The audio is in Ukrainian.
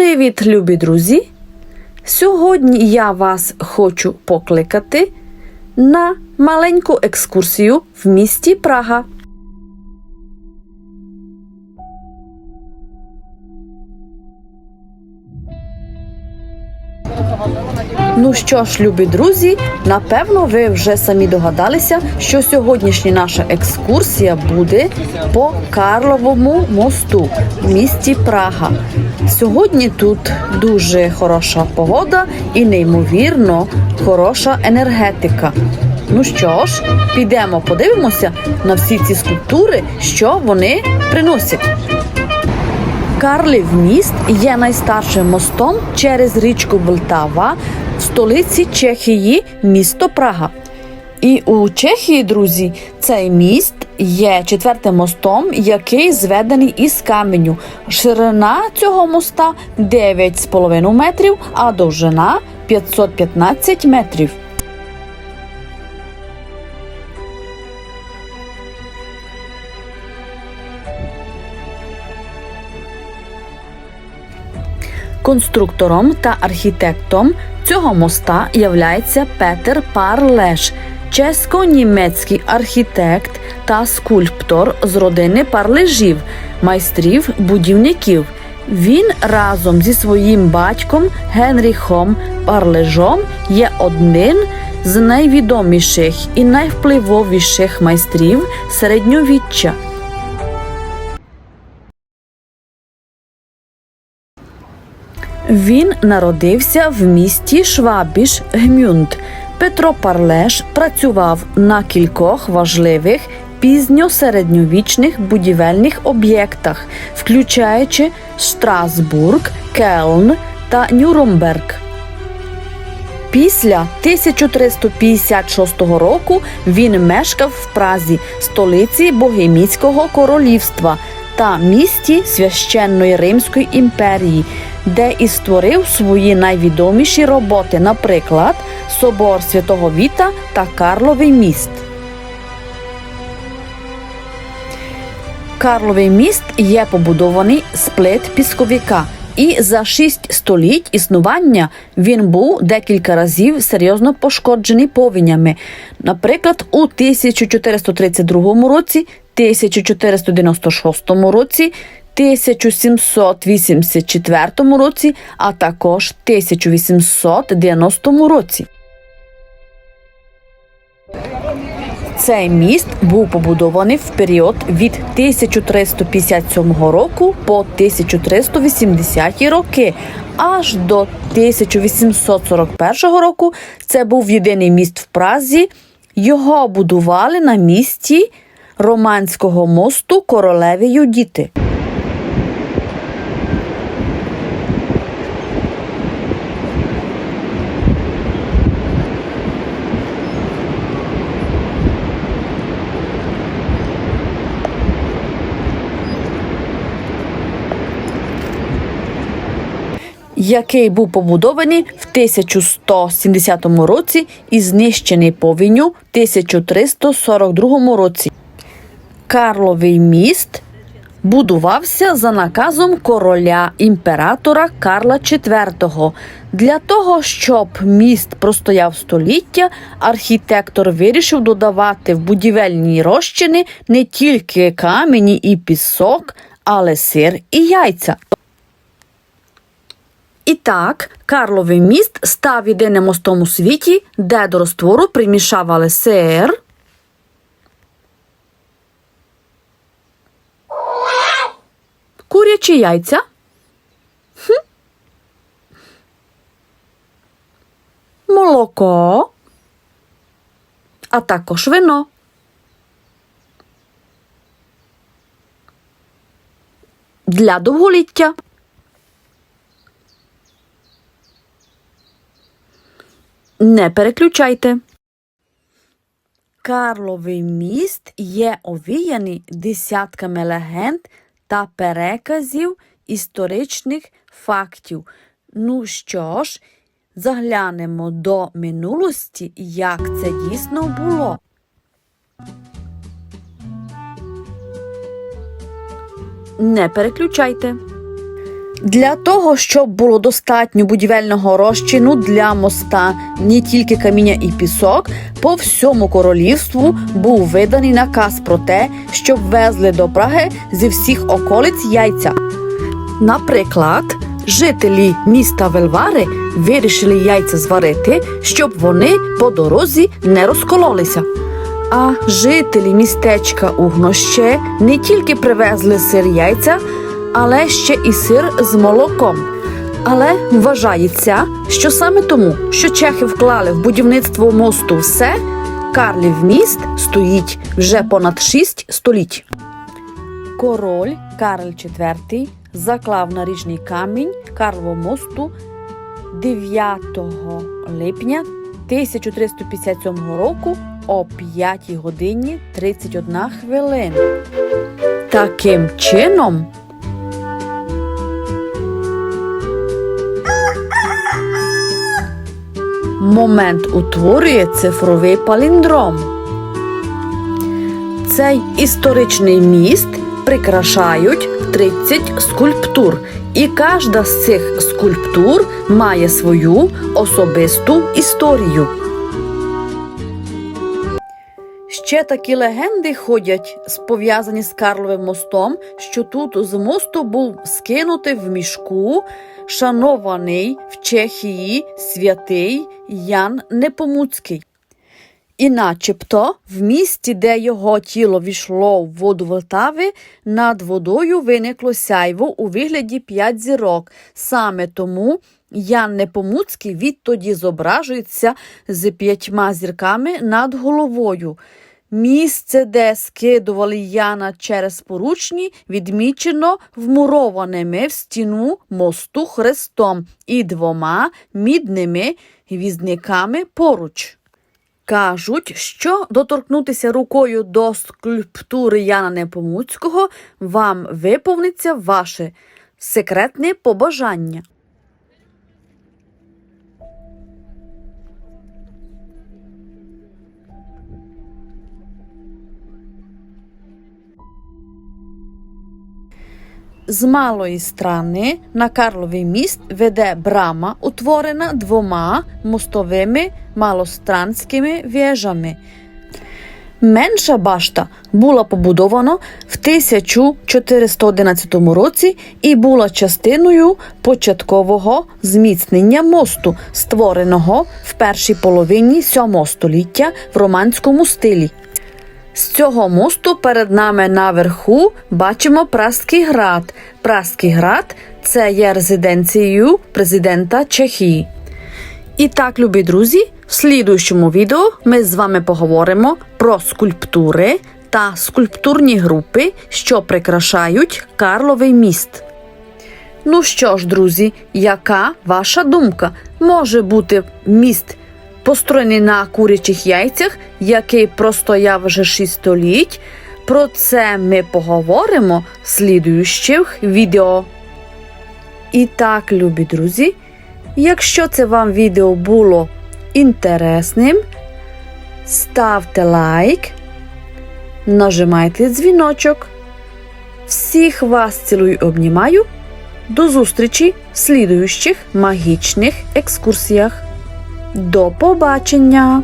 Привіт, любі друзі! Сьогодні я вас хочу покликати на маленьку екскурсію в місті Прага. Ну що ж, любі друзі, напевно, ви вже самі догадалися, що сьогоднішня наша екскурсія буде по Карловому мосту в місті Прага. Сьогодні тут дуже хороша погода і неймовірно хороша енергетика. Ну що ж, підемо подивимося на всі ці скульптури, що вони приносять. Карлів міст є найстаршим мостом через річку Влтава в столиці Чехії, місто Прага. І у Чехії, друзі, цей міст є четвертим мостом, який зведений із каменю. Ширина цього моста 9,5 метрів, а довжина 515 метрів. Конструктором та архітектом цього моста являється Петер Парлеш, чесько-німецький архітект та скульптор з родини парлежів, майстрів будівників. Він разом зі своїм батьком Генріхом Парлежом є одним з найвідоміших і найвпливовіших майстрів середньовіччя. Він народився в місті Швабіш Гмюнд. Петро Парлеш працював на кількох важливих пізньосередньовічних будівельних об'єктах, включаючи Страсбург, Кельн та Нюрнберг. Після 1356 року він мешкав в Празі, столиці Богемійського королівства та місті священної Римської імперії, де і створив свої найвідоміші роботи, наприклад, Собор Святого Віта та Карловий міст. Карловий міст є побудований з плит пісковика, і за шість століть існування він був декілька разів серйозно пошкоджений повенями. Наприклад, у 1432 році, 1496 році, 1784 році, а також 1890 році. Цей міст був побудований в період від 1357 року по 1380 роки, аж до 1841 року. Це був єдиний міст в Празі. Його будували на місці Романського мосту королеви Юдіти. Який був побудований в 1170 році і знищений повінню в 1342 році. Карловий міст будувався за наказом короля імператора Карла IV. Для того, щоб міст простояв століття, архітектор вирішив додавати в будівельні розчини не тільки камені і пісок, але сир і яйця. І так, Карловий міст став єдиним мостом у світі, де до розтвору примішавали сир, курячі яйця, хм, молоко, а також вино. Для довголіття. Не переключайте. Карловий міст є овіяний десятками легенд та переказів історичних фактів. Ну що ж, заглянемо до минулості, як це дійсно було. Не переключайте. Для того, щоб було достатньо будівельного розчину для моста, не тільки каміння і пісок, по всьому королівству був виданий наказ про те, щоб везли до Праги зі всіх околиць яйця. Наприклад, жителі міста Вельвари вирішили яйця зварити, щоб вони по дорозі не розкололися. А жителі містечка Угноще не тільки привезли сир яйця, але ще і сир з молоком. Але вважається, що саме тому, що чехи вклали в будівництво мосту все, Карлів міст стоїть вже понад шість століть. Король Карл IV заклав наріжний камінь Карлового мосту 9 липня 1357 року о 5 годині 31 хвилин. Таким чином. Момент утворює цифровий паліндром. Цей історичний міст прикрашають 30 скульптур, і кожна з цих скульптур має свою особисту історію. Ще такі легенди ходять, пов'язані з Карловим мостом, що тут з мосту був скинутий в мішку шанований в Чехії святий Ян Непомуцький. І начебто в місті, де його тіло війшло в воду Волтави, над водою виникло сяйво у вигляді п'ять зірок. Саме тому Ян Непомуцький відтоді зображується з п'ятьма зірками над головою. Місце, де скидували Яна через поручні, відмічено вмурованими в стіну мосту хрестом і двома мідними візниками поруч. Кажуть, що доторкнутися рукою до скульптури Яна Непомуцького вам виповниться ваше секретне побажання. З малої сторони на Карловий міст веде брама, утворена двома мостовими малостранськими вежами. Менша башта була побудована в 1411 році і була частиною початкового зміцнення мосту, створеного в першій половині 7 століття в романському стилі. З цього мосту перед нами наверху бачимо Праський град. Праський град це є резиденцією президента Чехії. І так, любі друзі, в слідуючому відео ми з вами поговоримо про скульптури та скульптурні групи, що прикрашають Карловий міст. Ну що ж, друзі, яка ваша думка? Може бути міст построєний на курячих яйцях, який простояв вже 6 століть. Про це ми поговоримо в слідуючих відео. І так, любі друзі, якщо це вам відео було інтересним, ставте лайк, нажимайте дзвіночок. Всіх вас цілую обнімаю. До зустрічі в слідуючих магічних екскурсіях. До побачення!